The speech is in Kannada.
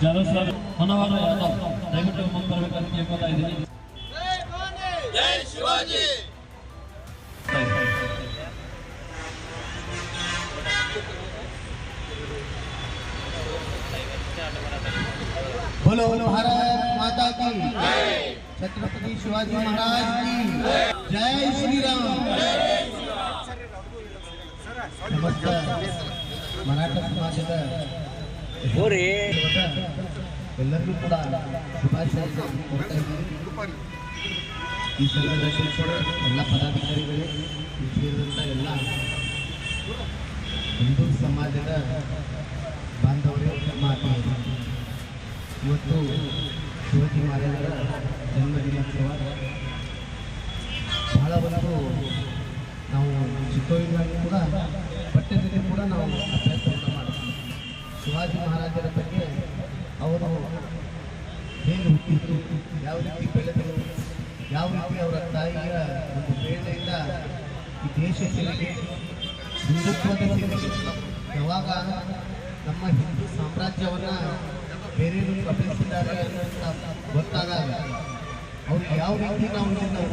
ಜಾಧವ್ ಸರ್ ಮನೋಹರ ಯಾದವ್ ದಯವಿಟ್ಟು ಮುಂದೆ ಬರಬೇಕಂತ ಕೇಳ್ಕೊತಾ ಇದ್ದೀನಿ ಜೈ ಶಿವಾಜಿ बोलो बोलो भारत माता की छत्रपति शिवाजी महाराज की जय श्री राम ಸಮಸ್ತ ಮರಾಠ ಸಮಾಜದ ಎಲ್ಲರಿಗೂ ಕೂಡ ಈ ಸಂಘದ ಶಿಕ್ಷಕರು ಎಲ್ಲ ಪದಾಧಿಕಾರಿಗಳು ಎಲ್ಲ ಹಿಂದೂ ಸಮಾಜದ ಬಾಂಧವರೇ ಆತ್ಮೀಯರು. ಇವತ್ತು ಶಿವಾಜಿ ಮಹಾರಾಜರ ಜನ್ಮ ದಿನೋತ್ಸವ ಬಹಳ ನಾವು ಚಿಕ್ಕವರಿಗಾಗಿ ಕೂಡ ಕೂಡ ಶಿವಾಜಿ ಮಹಾರಾಜರ ಬಗ್ಗೆ ಅವರು ಹೇಗೆ ಹುಟ್ಟಿದ್ರು? ಯಾವ ರೀತಿ ಬೆಳೆದರು? ಯಾವ ರೀತಿ ಅವರ ತಾಯಿಯ ಒಂದು ಪ್ರೇರಣೆಯಿಂದ ಈ ದೇಶ ಸೇವೆಗೆ ಹಿಂದುತ್ವದ ಸೇವೆಗೆ ಯಾವಾಗ ನಮ್ಮ ಹಿಂದೂ ಸಾಮ್ರಾಜ್ಯವನ್ನು ಬೇರೆಯವರು ಪ್ರಕಟಿಸಿದ್ದಾರೆ ಅಂತ ಗೊತ್ತಾದಾಗ ಅವ್ರು ಯಾವ ರೀತಿ ನಾವು ಇದನ್ನು